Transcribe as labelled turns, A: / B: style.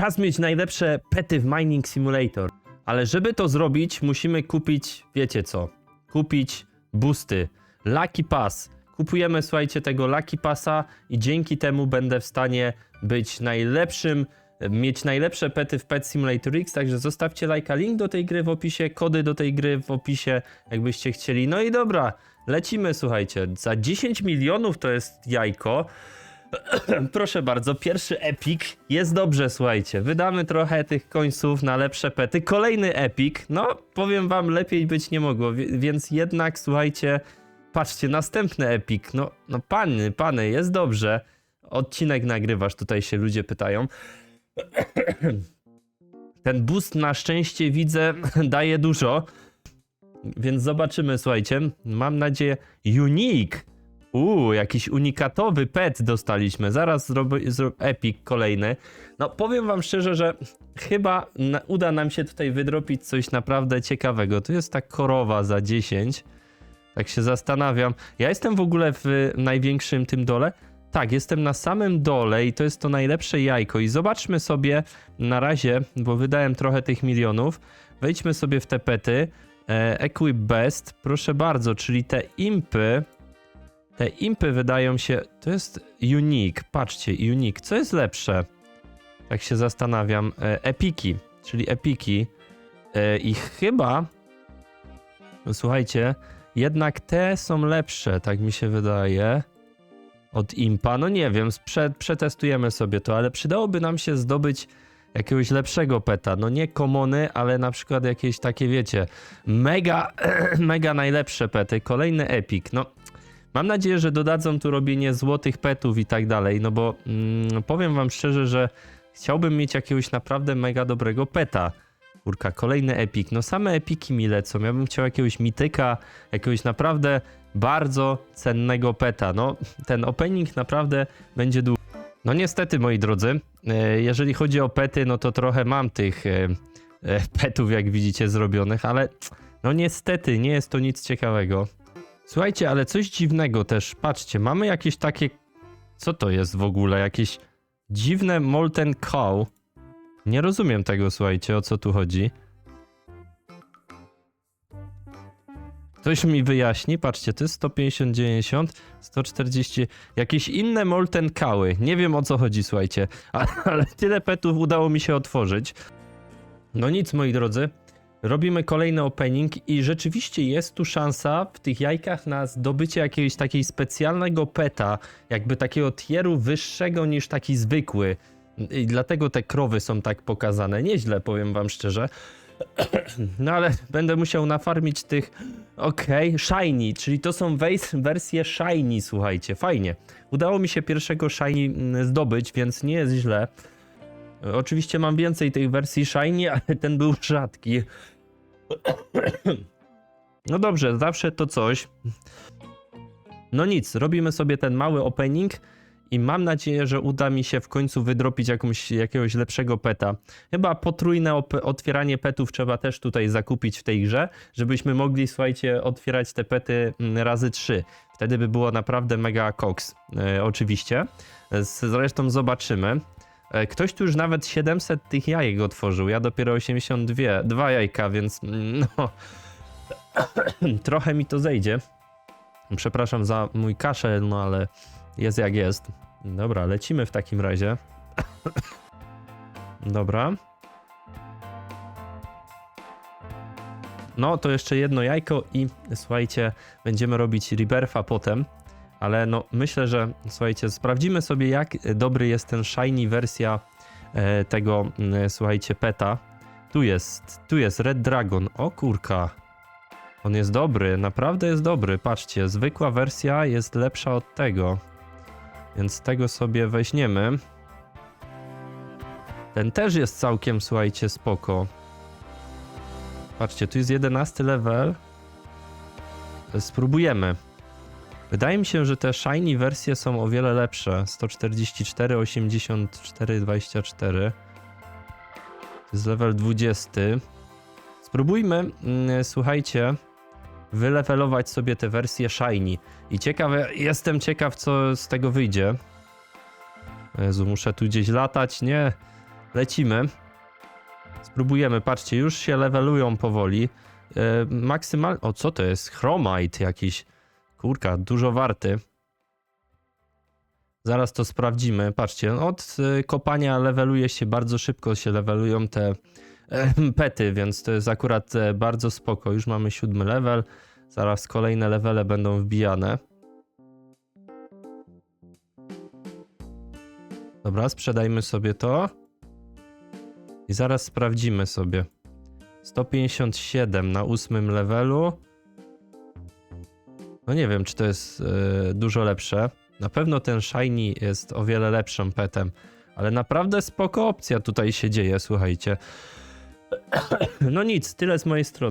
A: Czas mieć najlepsze pety w Mining Simulator. Ale żeby to zrobić, musimy kupić, wiecie co? Kupić boosty. Lucky Pass. Kupujemy, słuchajcie, tego Lucky Passa i dzięki temu będę w stanie być najlepszym, mieć najlepsze pety w Pet Simulator X, także zostawcie lajka, link do tej gry w opisie, kody do tej gry w opisie, jakbyście chcieli. No i dobra, lecimy, słuchajcie. Za 10 milionów to jest jajko. Proszę bardzo, pierwszy epic. Jest dobrze, słuchajcie. Wydamy trochę tych końców na lepsze pety. Kolejny epic. No, powiem wam, lepiej być nie mogło. Więc jednak, słuchajcie, patrzcie, następny epic. No, no pany, pany, jest dobrze. Odcinek nagrywasz, tutaj się ludzie pytają. Ten boost na szczęście widzę daje dużo. Więc zobaczymy, słuchajcie. Mam nadzieję. Unique. Uuu, jakiś unikatowy pet dostaliśmy. Zaraz zrobię zro... epic kolejny. No, powiem wam szczerze, że chyba na... uda nam się tutaj wydropić coś naprawdę ciekawego. To jest ta korowa za 10. Tak się zastanawiam. Ja jestem w ogóle w największym tym dole. Tak, jestem na samym dole i to jest to najlepsze jajko. I zobaczmy sobie na razie, bo wydałem trochę tych milionów. Wejdźmy sobie w te pety. E, Equip Best, proszę bardzo, czyli te impy. Te impy wydają się. To jest unique. Patrzcie, unique. Co jest lepsze? Tak się zastanawiam. E, epiki, czyli epiki. E, I chyba. no Słuchajcie, jednak te są lepsze, tak mi się wydaje. Od impa. No nie wiem, przetestujemy sobie to, ale przydałoby nam się zdobyć jakiegoś lepszego peta. No nie komony, ale na przykład jakieś takie, wiecie, mega, mega najlepsze pety. Kolejny epic. No, mam nadzieję, że dodadzą tu robienie złotych petów i tak dalej, no bo mm, powiem wam szczerze, że chciałbym mieć jakiegoś naprawdę mega dobrego peta. Kurka, kolejny epik. No same epiki mi lecą. Ja bym chciał jakiegoś mityka, jakiegoś naprawdę bardzo cennego peta. No, ten opening naprawdę będzie długi. No niestety, moi drodzy, e, jeżeli chodzi o pety, no to trochę mam tych e, e, petów, jak widzicie, zrobionych, ale no niestety nie jest to nic ciekawego. Słuchajcie, ale coś dziwnego też. Patrzcie, mamy jakieś takie. Co to jest w ogóle? Jakieś dziwne molten cow. Nie rozumiem tego, słuchajcie, o co tu chodzi. Ktoś mi wyjaśni, patrzcie, to jest 150, 90, 140, jakieś inne molten kały. Nie wiem o co chodzi, słuchajcie, ale, ale tyle petów udało mi się otworzyć. No nic, moi drodzy, robimy kolejny opening i rzeczywiście jest tu szansa w tych jajkach na zdobycie jakiegoś takiego specjalnego peta, jakby takiego tieru wyższego niż taki zwykły. I dlatego te krowy są tak pokazane. Nieźle, powiem wam szczerze. No ale będę musiał nafarmić tych. Okej, shiny, czyli to są wersje shiny, słuchajcie, fajnie. Udało mi się pierwszego shiny mm, zdobyć, więc nie jest źle. Oczywiście mam więcej tych wersji shiny, ale ten był rzadki. No dobrze, zawsze to coś. No nic, robimy sobie ten mały opening i mam nadzieję, że uda mi się w końcu wydropić jakąś, jakiegoś lepszego peta. Chyba potrójne otwieranie petów trzeba też tutaj zakupić w tej grze, żebyśmy mogli, słuchajcie, otwierać te pety mm, razy trzy. Wtedy by było naprawdę mega koks. E, oczywiście. Zresztą zobaczymy. E, Ktoś tu już nawet 700 tych jajek otworzył. Ja dopiero 82 dwa jajka, więc mm, no. Trochę mi to zejdzie. Przepraszam za mój kaszel, no ale jest jak jest. Dobra, lecimy w takim razie. Dobra. No, to jeszcze jedno jajko i słuchajcie, będziemy robić rebirtha potem. Ale no, myślę, że słuchajcie, sprawdzimy sobie jak dobry jest ten shiny wersja e, tego, mm, słuchajcie, peta. Tu jest, tu jest Red Dragon. O kurka. On jest dobry, naprawdę jest dobry. Patrzcie, zwykła wersja jest lepsza od tego. Więc tego sobie weźmiemy. Ten też jest całkiem, słuchajcie, spoko. Patrzcie, tu jest 11 level. Spróbujemy. Wydaje mi się, że te shiny wersje są o wiele lepsze. 144, 84, 24. To jest level 20. Spróbujmy, mm, słuchajcie, wylevelować sobie te wersje shiny. I ciekawe, jestem ciekaw, co z tego wyjdzie. Jezu, muszę tu gdzieś latać? Nie. Lecimy. Spróbujemy, patrzcie, już się levelują powoli. Maksymal... O, co to jest? Chromite jakiś. Kurka, dużo warty. Zaraz to sprawdzimy. Patrzcie, od y, kopania leveluje się bardzo szybko, się levelują te pety, więc to jest akurat e, bardzo spoko. Już mamy siódmy level. Zaraz kolejne levele będą wbijane. Dobra, sprzedajmy sobie to. I zaraz sprawdzimy sobie. 157 na ósmym levelu. No nie wiem, czy to jest e, dużo lepsze. Na pewno ten Shiny jest o wiele lepszym petem. Ale naprawdę spoko opcja tutaj się dzieje, słuchajcie. No nic, tyle z mojej strony.